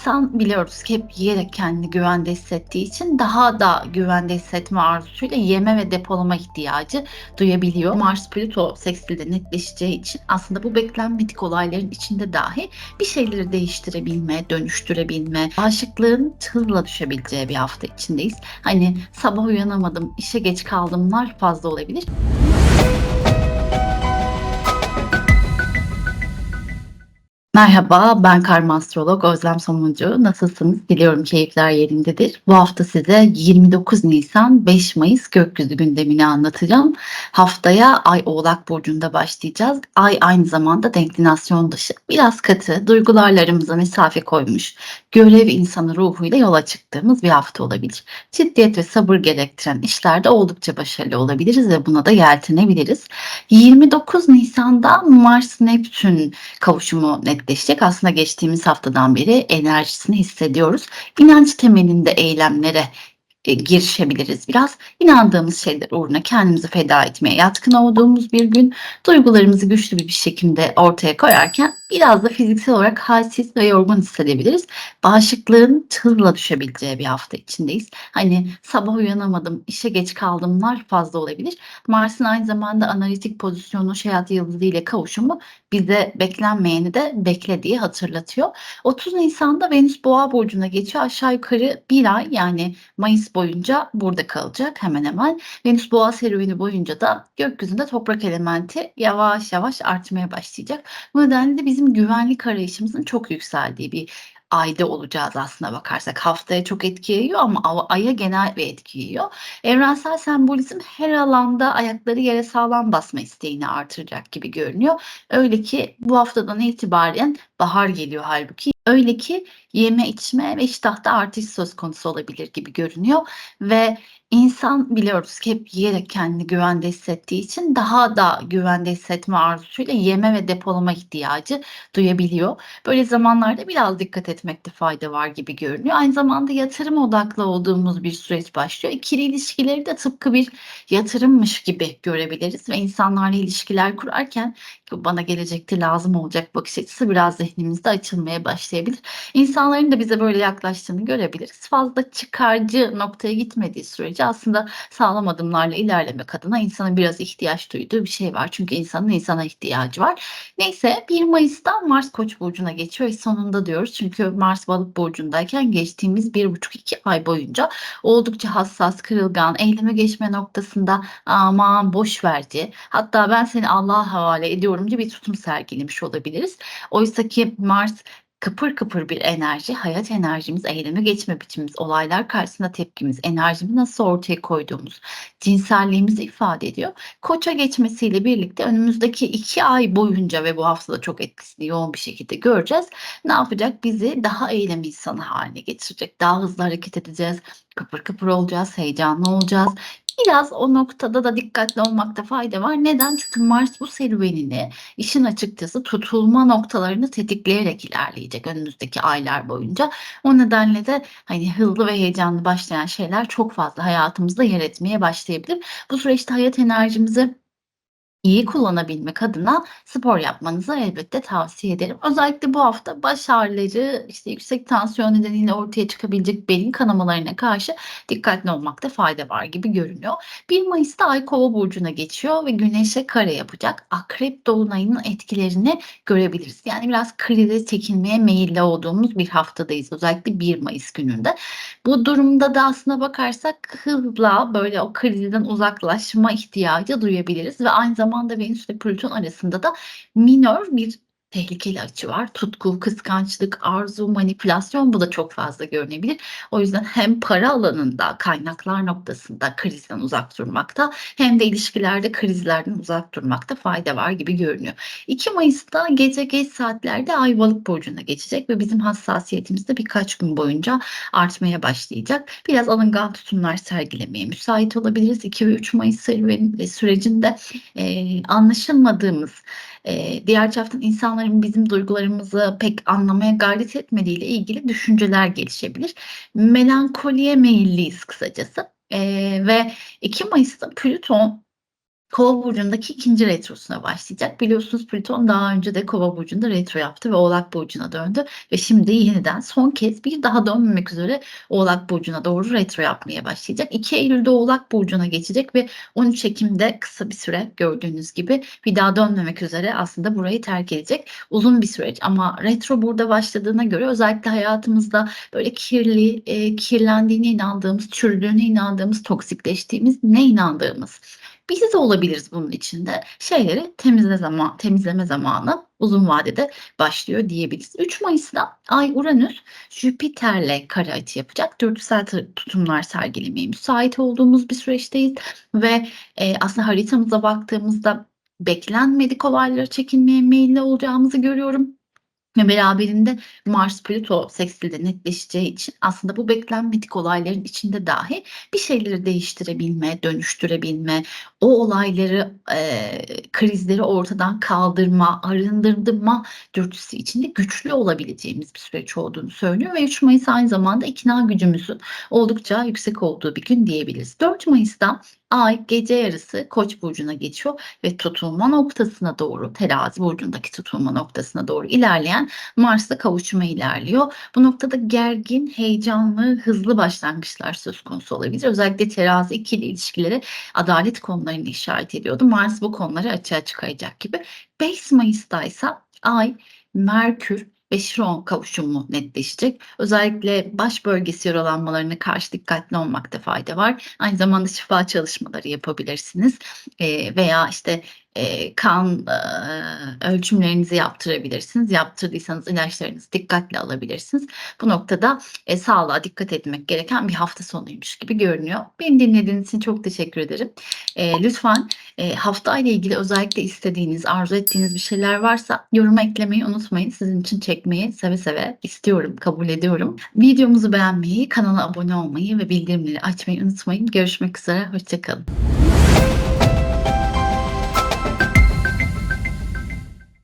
İnsan biliyoruz ki hep yiyerek kendini güvende hissettiği için daha da güvende hissetme arzusuyla yeme ve depolama ihtiyacı duyabiliyor. Mars Plüto sekstilde netleşeceği için aslında bu beklenmedik olayların içinde dahi bir şeyleri değiştirebilme, dönüştürebilme, bağışıklığın hızla düşebileceği bir hafta içindeyiz. Hani sabah uyanamadım, işe geç kaldımlar fazla olabilir. Merhaba, ben karma astrolog Özlem Somuncu. Nasılsınız? Diliyorum keyifler yerindedir. Bu hafta size 29 Nisan 5 Mayıs gökyüzü gündemini anlatacağım. Haftaya Ay Oğlak Burcu'nda başlayacağız. Ay aynı zamanda denklinasyon dışı. Biraz katı, duygularlarımıza mesafe koymuş, görev insanı ruhuyla yola çıktığımız bir hafta olabilir. Ciddiyet ve sabır gerektiren işlerde oldukça başarılı olabiliriz ve buna da yeltenebiliriz. 29 Nisan'da Mars-Neptün kavuşumu netleşecek. Aslında geçtiğimiz haftadan beri enerjisini hissediyoruz. İnanç temelinde eylemlere e, girişebiliriz biraz. İnandığımız şeyler uğruna kendimizi feda etmeye yatkın olduğumuz bir gün duygularımızı güçlü bir şekilde ortaya koyarken biraz da fiziksel olarak halsiz ve yorgun hissedebiliriz. Bağışıklığın hızla düşebileceği bir hafta içindeyiz. Hani sabah uyanamadım, işe geç kaldımlar fazla olabilir. Mars'ın aynı zamanda analitik pozisyonu Şehat Yıldızı ile kavuşumu bize beklenmeyeni de beklediği hatırlatıyor. 30 Nisan'da Venüs Boğa burcuna geçiyor. Aşağı yukarı bir ay yani Mayıs boyunca burada kalacak hemen hemen. Venüs Boğa serüveni boyunca da gökyüzünde toprak elementi yavaş yavaş artmaya başlayacak. Bu nedenle de bizim güvenlik arayışımızın çok yükseldiği bir ayda olacağız aslına bakarsak. Haftaya çok etki yayıyor ama aya genel bir etki yayıyor. Evrensel sembolizm her alanda ayakları yere sağlam basma isteğini artıracak gibi görünüyor. Öyle ki bu haftadan itibaren bahar geliyor halbuki. Öyle ki yeme içme ve iştahta artış söz konusu olabilir gibi görünüyor ve İnsan biliyoruz ki hep yiyerek kendini güvende hissettiği için daha da güvende hissetme arzusuyla yeme ve depolama ihtiyacı duyabiliyor. Böyle zamanlarda biraz dikkat etmekte fayda var gibi görünüyor. Aynı zamanda yatırım odaklı olduğumuz bir süreç başlıyor. İkili ilişkileri de tıpkı bir yatırımmış gibi görebiliriz ve insanlarla ilişkiler kurarken bana gelecekte lazım olacak bakış açısı biraz zihnimizde açılmaya başlayabilir. İnsanların da bize böyle yaklaştığını görebiliriz. Fazla çıkarcı noktaya gitmediği sürece aslında sağlam adımlarla ilerlemek adına insanın biraz ihtiyaç duyduğu bir şey var. Çünkü insanın insana ihtiyacı var. Neyse 1 Mayıs'ta Mars Koç burcuna geçiyor. Sonunda diyoruz. Çünkü Mars Balık burcundayken geçtiğimiz 1,5-2 ay boyunca oldukça hassas, kırılgan, eyleme geçme noktasında aman boş verdi. Hatta ben seni Allah'a havale ediyorum diye bir tutum sergilemiş olabiliriz. Oysa ki Mars kıpır kıpır bir enerji, hayat enerjimiz, eyleme geçme biçimimiz, olaylar karşısında tepkimiz, enerjimizi nasıl ortaya koyduğumuz, cinselliğimizi ifade ediyor. Koça geçmesiyle birlikte önümüzdeki iki ay boyunca ve bu haftada çok etkisini yoğun bir şekilde göreceğiz. Ne yapacak? Bizi daha eylem insanı haline getirecek. Daha hızlı hareket edeceğiz. Kıpır kıpır olacağız, heyecanlı olacağız. Biraz o noktada da dikkatli olmakta fayda var. Neden? Çünkü Mars bu serüvenini işin açıkçası tutulma noktalarını tetikleyerek ilerleyecek önümüzdeki aylar boyunca. O nedenle de hani hızlı ve heyecanlı başlayan şeyler çok fazla hayatımızda yer etmeye başlayabilir. Bu süreçte hayat enerjimizi iyi kullanabilmek adına spor yapmanızı elbette tavsiye ederim. Özellikle bu hafta baş ağrıları, işte yüksek tansiyon nedeniyle ortaya çıkabilecek beyin kanamalarına karşı dikkatli olmakta fayda var gibi görünüyor. 1 Mayıs'ta Ay Kova burcuna geçiyor ve Güneş'e kare yapacak. Akrep dolunayının etkilerini görebiliriz. Yani biraz krize çekilmeye meyilli olduğumuz bir haftadayız. Özellikle 1 Mayıs gününde. Bu durumda da aslına bakarsak hızla böyle o krizden uzaklaşma ihtiyacı duyabiliriz ve aynı zamanda zamanda Venüs ve Plüton arasında da minör bir tehlikeli açı var. Tutku, kıskançlık, arzu, manipülasyon bu da çok fazla görünebilir. O yüzden hem para alanında, kaynaklar noktasında krizden uzak durmakta hem de ilişkilerde krizlerden uzak durmakta fayda var gibi görünüyor. 2 Mayıs'ta gece geç saatlerde Ay Balık burcuna geçecek ve bizim hassasiyetimiz de birkaç gün boyunca artmaya başlayacak. Biraz alıngan tutumlar sergilemeye müsait olabiliriz. 2 ve 3 Mayıs sürecinde e, anlaşılmadığımız e, diğer taraftan insanların bizim duygularımızı pek anlamaya gayret etmediğiyle ilgili düşünceler gelişebilir. Melankoliye meyilliyiz kısacası. E, ve 2 Mayıs'ta Plüton Kova burcundaki 2. retrosuna başlayacak. Biliyorsunuz Plüton daha önce de Kova burcunda retro yaptı ve Oğlak burcuna döndü ve şimdi yeniden son kez bir daha dönmemek üzere Oğlak burcuna doğru retro yapmaya başlayacak. 2 Eylül'de Oğlak burcuna geçecek ve 13 Ekim'de kısa bir süre gördüğünüz gibi bir daha dönmemek üzere aslında burayı terk edecek. Uzun bir süreç ama retro burada başladığına göre özellikle hayatımızda böyle kirli, e, kirlendiğine inandığımız, çürüdüğüne inandığımız, toksikleştiğimiz, ne inandığımız biz de olabiliriz bunun içinde. Şeyleri temizle zaman, temizleme zamanı uzun vadede başlıyor diyebiliriz. 3 Mayıs'ta Ay Uranüs Jüpiter'le kare açı yapacak. Dürtüsel tutumlar sergilemeye müsait olduğumuz bir süreçteyiz ve e, aslında haritamıza baktığımızda beklenmedik olaylara çekinmeye meyilli olacağımızı görüyorum. Ve beraberinde Mars Plüto sekstilde netleşeceği için aslında bu beklenmedik olayların içinde dahi bir şeyleri değiştirebilme, dönüştürebilme, o olayları, eee, krizleri ortadan kaldırma, arındırma dürtüsü içinde güçlü olabileceğimiz bir süreç olduğunu söylüyor ve 3 Mayıs aynı zamanda ikna gücümüzün oldukça yüksek olduğu bir gün diyebiliriz. 4 Mayıs'ta Ay gece yarısı Koç burcuna geçiyor ve tutulma noktasına doğru, Terazi burcundaki tutulma noktasına doğru ilerleyen Mars'la kavuşuma ilerliyor. Bu noktada gergin, heyecanlı, hızlı başlangıçlar söz konusu olabilir. Özellikle Terazi ikili ilişkileri adalet konularını işaret ediyordu. Mars bu konuları açığa çıkaracak gibi. 5 Mayıs'ta ise Ay, Merkür ve Şiron kavuşumu netleşecek. Özellikle baş bölgesi yaralanmalarına karşı dikkatli olmakta fayda var. Aynı zamanda şifa çalışmaları yapabilirsiniz. Eee, veya işte, eee, kan, eee, ölçümlerinizi yaptırabilirsiniz. Yaptırdıysanız ilaçlarınızı dikkatli alabilirsiniz. Bu noktada, eee, sağlığa dikkat etmek gereken bir hafta sonuymuş gibi görünüyor. Beni dinlediğiniz için çok teşekkür ederim. Eee, lütfen, eee, haftayla ilgili özellikle istediğiniz, arzu ettiğiniz bir şeyler varsa yoruma eklemeyi unutmayın. Sizin için çekmeyi seve seve istiyorum, kabul ediyorum. Videomuzu beğenmeyi, kanala abone olmayı ve bildirimleri açmayı unutmayın. Görüşmek üzere, hoşça kalın.